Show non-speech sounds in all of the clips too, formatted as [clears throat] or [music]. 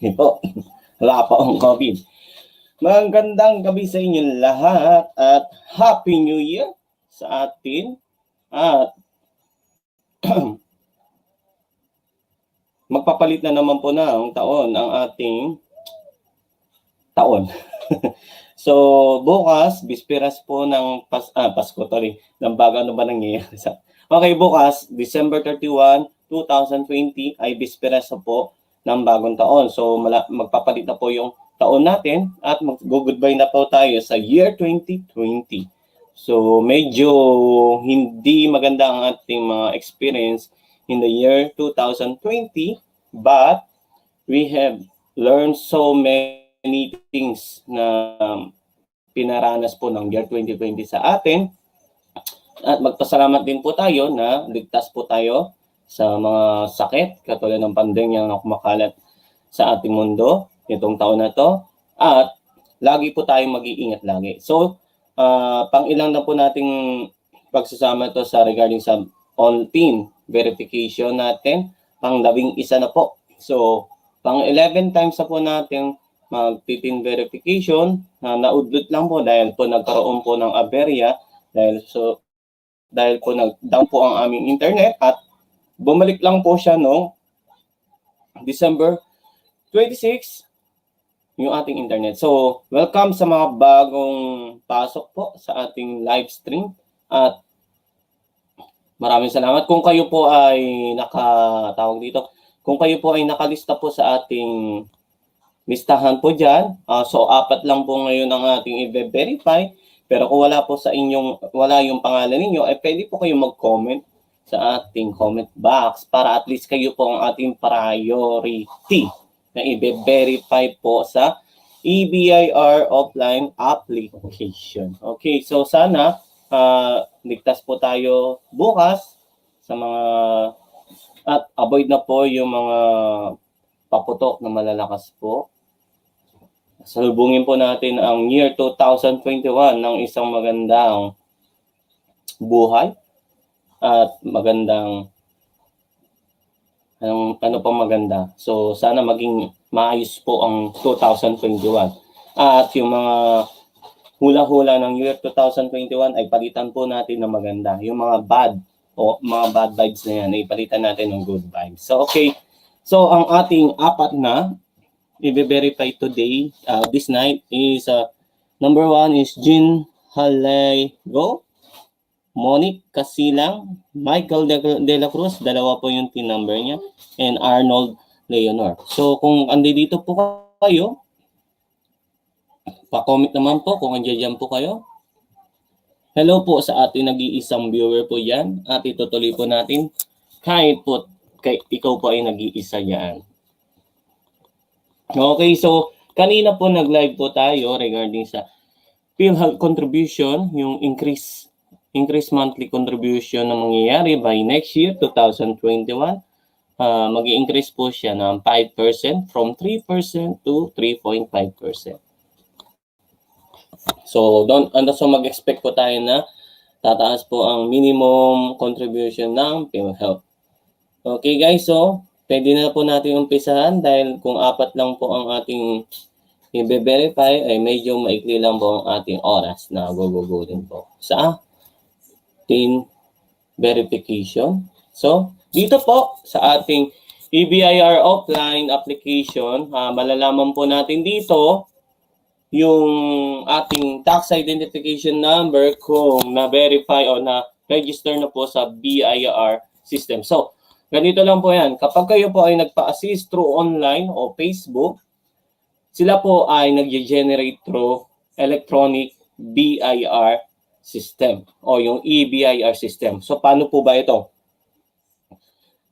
Po. [laughs] Wala pa akong COVID. Magandang gabi sa inyo lahat at Happy New Year sa atin. At [clears throat] magpapalit na naman po ng taon ang ating taon. [laughs] so, bukas, bisperas po ng pas, ah, Pasko, sorry, ng bago ano ba nangyayari sa... Okay, bukas, December 31, 2020, ay bisperas na po ng bagong taon. So, magpapalit na po yung taon natin at mag-goodbye na po tayo sa year 2020. So, medyo hindi maganda ang ating mga experience in the year 2020, but we have learned so many things na pinaranas po ng year 2020 sa atin. At magpasalamat din po tayo na ligtas po tayo sa mga sakit katulad ng pandemya na kumakalat sa ating mundo itong taon na to. At lagi po tayong mag-iingat lagi. So, uh, pang ilang na po nating pagsasama to sa regarding sa on-team verification natin. Pang labing isa na po. So, pang 11 times na po natin mag-team verification na naudlot lang po dahil po nagkaroon po ng aberya dahil so dahil po nag-down po ang aming internet at bumalik lang po siya noong December 26 yung ating internet. So, welcome sa mga bagong pasok po sa ating live stream at maraming salamat kung kayo po ay nakatawag dito. Kung kayo po ay nakalista po sa ating listahan po dyan, uh, so apat lang po ngayon ang ating i-verify pero kung wala po sa inyong, wala yung pangalan ninyo, eh pwede po kayo mag-comment sa ating comment box para at least kayo po ang ating priority na i-verify po sa EBIR offline application. Okay, so sana uh, ligtas po tayo bukas sa mga at avoid na po yung mga paputok na malalakas po salubungin po natin ang year 2021 ng isang magandang buhay at magandang anong, ano pa maganda. So sana maging maayos po ang 2021. At yung mga hula-hula ng year 2021 ay palitan po natin ng maganda. Yung mga bad o mga bad vibes na yan ay palitan natin ng good vibes. So okay. So ang ating apat na i-verify today, uh, this night is uh, number one is Jean Halego, Monique Casilang, Michael De, La Cruz, dalawa po yung team number niya, and Arnold Leonor. So kung andi dito po kayo, pa-comment naman po kung andyan po kayo. Hello po sa ating nag-iisang viewer po yan at itutuloy po natin kahit po kay, ikaw po ay nag-iisa yan. Okay, so kanina po nag-live po tayo regarding sa PhilHealth contribution, yung increase increase monthly contribution na mangyayari by next year, 2021. Uh, mag increase po siya ng 5% from 3% to 3.5%. So, don't, ano, so mag-expect po tayo na tataas po ang minimum contribution ng PhilHealth. Okay guys, so pwede na po natin umpisahan dahil kung apat lang po ang ating i-verify ay medyo maikli lang po ang ating oras na gugugulin po sa ating verification. So, dito po sa ating EBIR offline application, uh, malalaman po natin dito yung ating tax identification number kung na-verify o na-register na po sa BIR system. So, Ganito lang po yan. Kapag kayo po ay nagpa-assist through online o Facebook, sila po ay nag-generate through electronic BIR system o yung EBIR system. So paano po ba ito?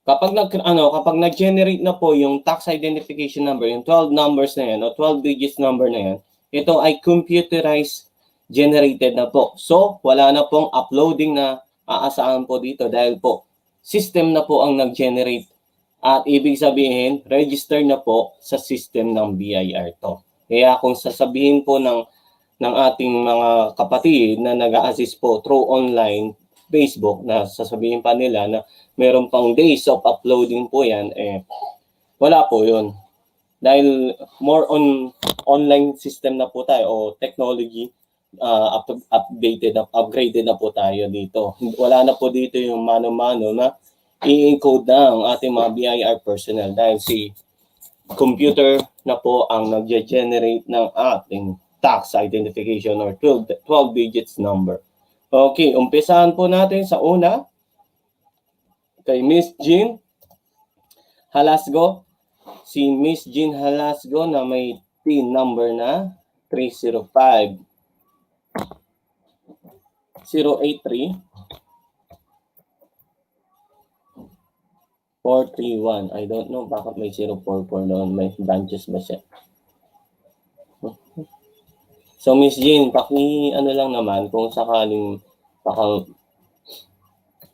Kapag nag ano, kapag nag-generate na po yung tax identification number, yung 12 numbers na yan o 12 digits number na yan, ito ay computerized generated na po. So wala na pong uploading na aasahan po dito dahil po system na po ang nag-generate at ibig sabihin, register na po sa system ng BIR to. Kaya kung sasabihin po ng, ng ating mga kapatid na nag-assist po through online Facebook na sasabihin pa nila na meron pang days of uploading po yan, eh, wala po yun. dahil more on online system na po tayo o technology uh, up, updated up, upgraded na po tayo dito. Wala na po dito yung mano-mano na i-encode na ang ating mga BIR personnel dahil si computer na po ang nagge-generate ng ating tax identification or 12, 12 digits number. Okay, umpisahan po natin sa una kay Miss Jean Halasgo. Si Miss Jean Halasgo na may PIN number na 305 083 431. I don't know bakit may 044 doon. May branches ba siya? So Miss Jean, paki ano lang naman kung sakaling baka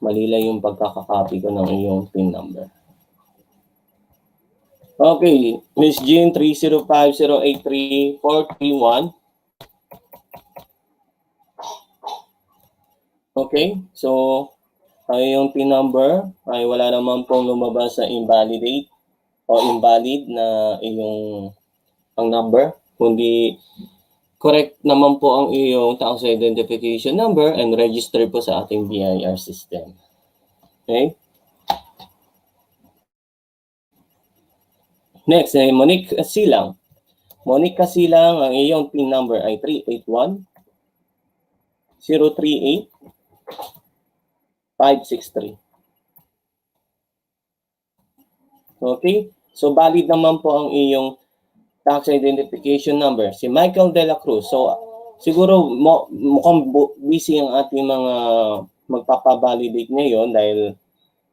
mali lang yung pagkakakopy ko ng iyong PIN number. Okay, Miss Jean 305083431. Okay, so ang iyong PIN number ay wala naman pong lumabas sa invalidate o invalid na iyong ang number, kundi correct naman po ang iyong tax identification number and register po sa ating BIR system. Okay? Next, eh, Monique Silang. Monique Silang, ang iyong PIN number ay 381 038 563. Okay? So, valid naman po ang iyong tax identification number. Si Michael De La Cruz. So, siguro mo, mukhang bu- busy ang ating mga magpapavalidate ngayon dahil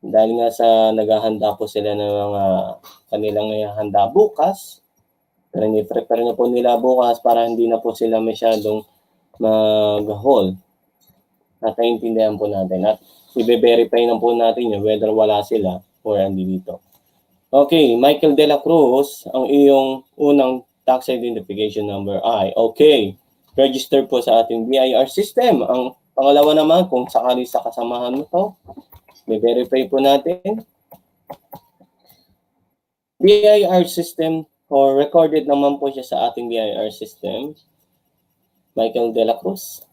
dahil nga sa naghahanda po sila ng mga kanilang handa bukas. Pero ni-prepare na po nila bukas para hindi na po sila masyadong mag-hold. At naiintindihan po natin. At i-verify na po natin yun whether wala sila or hindi dito. Okay, Michael De La Cruz, ang iyong unang tax identification number ay okay. Register po sa ating BIR system. Ang pangalawa naman, kung sakali sa kasamahan mo to, i-verify po natin. BIR system or recorded naman po siya sa ating BIR system. Michael De La Cruz.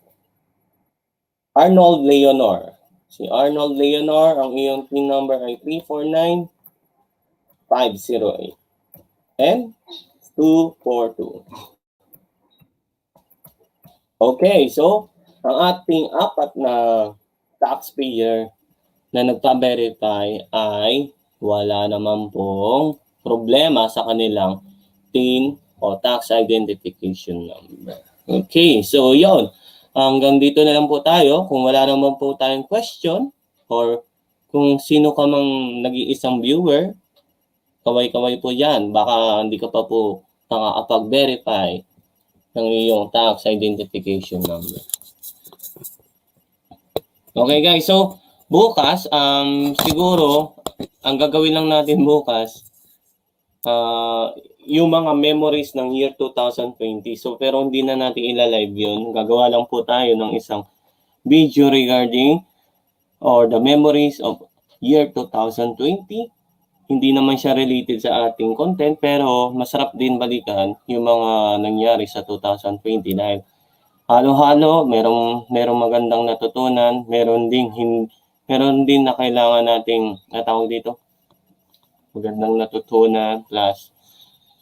Arnold Leonor. Si Arnold Leonor, ang iyong PIN number ay 349508 and 242. Okay, so ang ating apat na taxpayer na nagpa-verify ay wala naman pong problema sa kanilang PIN o tax identification number. Okay, so yon. Hanggang dito na lang po tayo. Kung wala naman po tayong question or kung sino ka mang nag-iisang viewer, kaway-kaway po yan. Baka hindi ka pa po nakakapag-verify ng iyong tax identification number. Okay guys, so bukas, um, siguro, ang gagawin lang natin bukas, uh, yung mga memories ng year 2020. So, pero hindi na natin ilalive yun. Gagawa lang po tayo ng isang video regarding or the memories of year 2020. Hindi naman siya related sa ating content, pero masarap din balikan yung mga nangyari sa 2020 dahil halo-halo, merong, merong magandang natutunan, meron ding, hin, meron din na kailangan nating, natawag dito, magandang natutunan, plus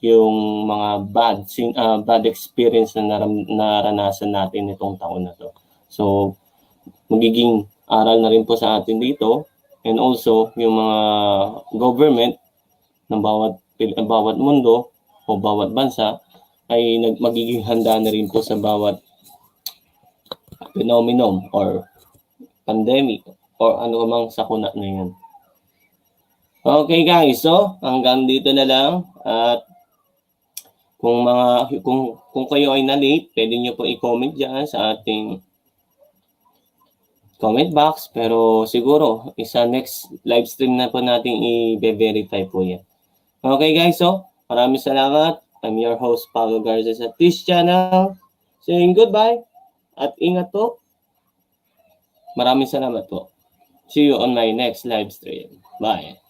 yung mga bad uh, bad experience na naram, naranasan natin itong taon na to. So magiging aral na rin po sa atin dito and also yung mga government ng bawat bawat mundo o bawat bansa ay nag magiging handa na rin po sa bawat phenomenon or pandemic or ano mang sakuna na yun. Okay guys, so hanggang dito na lang at kung mga kung kung kayo ay na-late, pwede niyo po i-comment diyan sa ating comment box pero siguro isa next live stream na po nating i-verify po yan. Okay guys, so maraming salamat. I'm your host Pablo Garza sa this channel. Saying goodbye at ingat po. Maraming salamat po. See you on my next live stream. Bye.